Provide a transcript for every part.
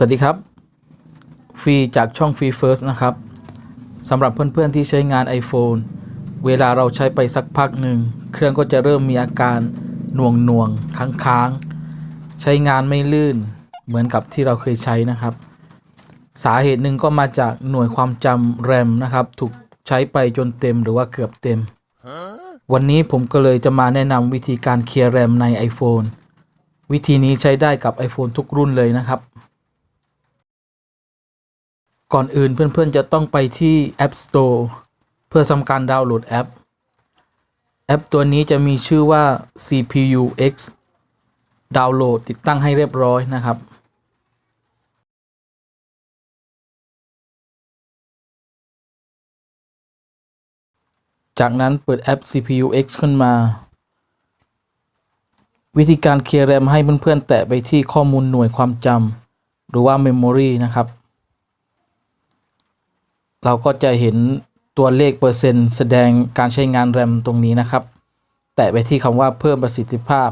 สวัสดีครับ ฟรีจากช่องฟรีเฟิร์สนะครับสำหรับเพื่อนๆที่ใช้งาน iPhone เวลาเราใช้ไปสักพักหนึ่ง เครื่องก็จะเริ่มมีอาการหน่วงหน่วงค้างๆ ใช้งานไม่ลื่นเหมือนกับที่เราเคยใช้นะครับ สาเหตุหนึ่งก็มาจากหน่วยความจำแรมนะครับ ถูกใช้ไปจนเต็มหรือว่าเกือบเต็ม วันนี้ผมก็เลยจะมาแนะนำวิธีการเคลียร์แรมใน iPhone วิธีนี้ใช้ได้กับ iPhone ทุกรุ่นเลยนะครับ ก่อนอื่นเพื่อนๆ จะต้องไปที่ App Store เพื่อทำการดาวน์โหลดแอป แอปตัวนี้จะมีชื่อว่า CPU X ดาวน์โหลดติดตั้งให้เรียบร้อยนะครับ จากนั้นเปิดแอป CPU X ขึ้นมา วิธีการเคลียร์แรมให้เพื่อนๆ แตะไปที่ข้อมูลหน่วยความจำหรือว่า Memory นะครับ เราก็จะเห็นตัวเลขเปอร์เซ็นต์แสดงการใช้งานแรมตรงนี้นะครับ แตะไปที่คำว่าเพิ่มประสิทธิภาพ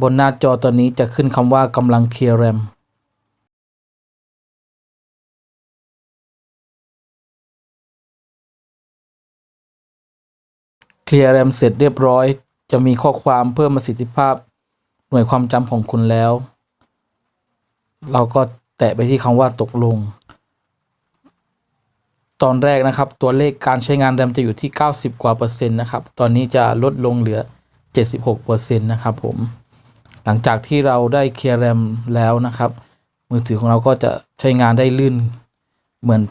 บนหน้าจอตัวนี้จะขึ้นคำว่ากำลังเคลียร์แรมเคลียร์แรมเสร็จเรียบร้อย จะมีข้อความเพิ่มประสิทธิภาพ หน่วยความจำของคุณแล้ว เราก็แตะไปที่คำว่าตกลง ตอนแรกนะครับตัวเลขการใช้งานแรมจะอยู่ที่ 90 กว่าเปอร์เซ็นต์นะครับ ตอนนี้จะลดลงเหลือ 76เปอร์เซ็นต์นะครับผม หลังจากที่เราได้เคลียร์แรมแล้วนะครับ มือถือของเราก็จะใช้งานได้ลื่น เหมือน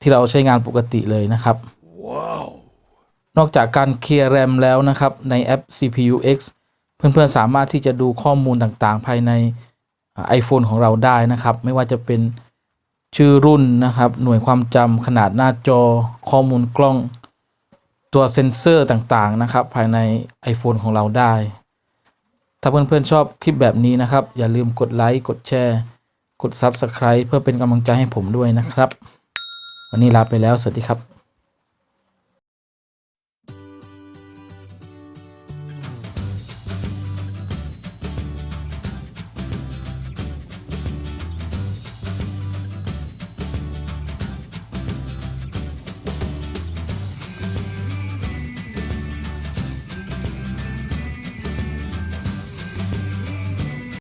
ที่เราใช้งานปกติเลยนะครับนอกจากการเคลียร์แรมแล้วนะครับในแอป CPU X เพื่อนๆสามารถที่จะดูข้อมูลต่างๆ ภายใน iPhone ของเราได้นะครับ ไม่ว่าจะเป็น ชื่อรุ่นนะครับ หน่วยความจำขนาดหน้าจอข้อมูลกล้องตัวเซ็นเซอร์ต่างๆนะครับ ภายใน iPhone ของเราได้ ถ้าเพื่อนๆชอบคลิปแบบนี้นะครับ อย่าลืมกดไลค์ กดแชร์ กด Subscribe เพื่อเป็นกำลังใจให้ผมด้วยนะครับ วันนี้ลาไปแล้ว สวัสดีครับ